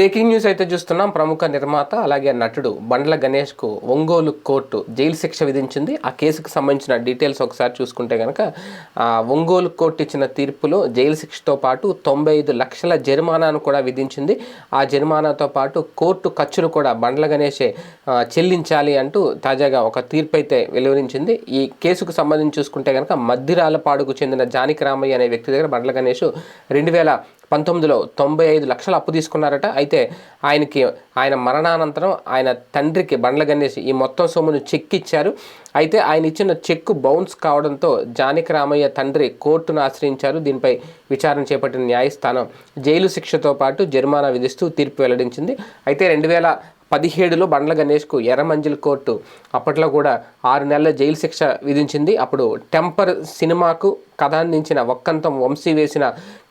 Breaking news అయితే చూస్తున్నాం. ప్రముఖ నిర్మాత అలాగే నటుడు బండ్ల గణేష్కు ఒంగోలు కోర్టు జైలు శిక్ష విధించింది. ఆ కేసుకు సంబంధించిన డీటెయిల్స్ ఒకసారి చూసుకుంటే కనుక ఒంగోలు కోర్టు ఇచ్చిన తీర్పులో జైలు శిక్షతో పాటు తొంభై ఐదు లక్షల జరిమానాను కూడా విధించింది. ఆ జరిమానాతో పాటు కోర్టు ఖర్చులు కూడా బండ్ల గణేషే చెల్లించాలి అంటూ తాజాగా ఒక తీర్పు అయితే వెలువరించింది. ఈ కేసుకు సంబంధించి చూసుకుంటే కనుక మద్దిరాలపాడుకు చెందిన జానకి రామయ్య అనే వ్యక్తి దగ్గర బండ్ల గణేష్ రెండు వేల పంతొమ్మిదిలో తొంభై ఐదు లక్షలు అప్పు తీసుకున్నారట. అయితే ఆయనకి ఆయన మరణానంతరం ఆయన తండ్రికి బండ్ల గణేష్ ఈ మొత్తం సొమ్మును చెక్ ఇచ్చారు అయితే ఆయన ఇచ్చిన చెక్కు బౌన్స్ కావడంతో జానకి రామయ్య తండ్రి కోర్టును ఆశ్రయించారు. దీనిపై విచారణ చేపట్టిన న్యాయస్థానం జైలు శిక్షతో పాటు జరిమానా విధిస్తూ తీర్పు వెల్లడించింది. అయితే రెండు వేల పదిహేడులో బండ్ల గణేష్కు ఎర్రమంజిల్ కోర్టు. అప్పట్లో కూడా ఆరు నెలల జైలు శిక్ష విధించింది. అప్పుడు టెంపర్ సినిమాకు కథ అందించిన ఒక్కంతం వంశీ వేసిన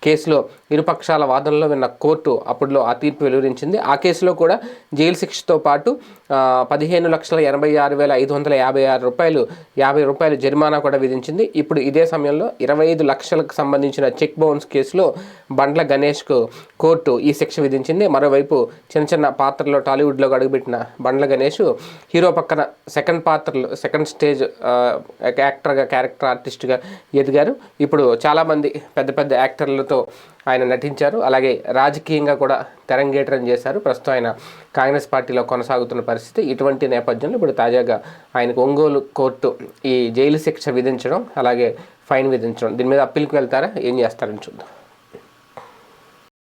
కేసులో ఇరుపక్షాల వాదనలో విన్న కోర్టు అప్పట్లో ఆ తీర్పు వెలువరించింది. ఆ కేసులో కూడా జైలు శిక్షతో పాటు పదిహేను లక్షల ఎనభై ఆరు వేల ఐదు వందల యాభై ఆరు రూపాయలు యాభై రూపాయలు జరిమానా కూడా విధించింది. ఇప్పుడు ఇదే సమయంలో ఇరవై ఐదు లక్షలకు సంబంధించిన చెక్ బౌన్స్ కేసులో బండ్ల గణేష్కు కోర్టు ఈ శిక్ష విధించింది. మరోవైపు చిన్న చిన్న పాత్రలో టాలీవుడ్లో అడుగుపెట్టిన బండ్ల గణేష్ హీరో పక్కన సెకండ్ పాత్రలు సెకండ్ స్టేజ్ యాక్టర్గా క్యారెక్టర్ ఆర్టిస్ట్గా ఎదిగారు. ఇప్పుడు చాలామంది పెద్ద పెద్ద యాక్టర్లతో ఆయన నటించారు. అలాగే రాజకీయంగా కూడా తెరంగేట్రం చేశారు. ప్రస్తుతం ఆయన కాంగ్రెస్ పార్టీలో కొనసాగుతున్న పరిస్థితి. ఇటువంటి నేపథ్యంలో ఇప్పుడు తాజాగా ఆయనకు ఒంగోలు కోర్టు ఈ జైలు శిక్ష విధించడం అలాగే ఫైన్ విధించడం. దీని మీద అప్పీల్కి వెళ్తారా? ఏం చేస్తారని చూద్దాం.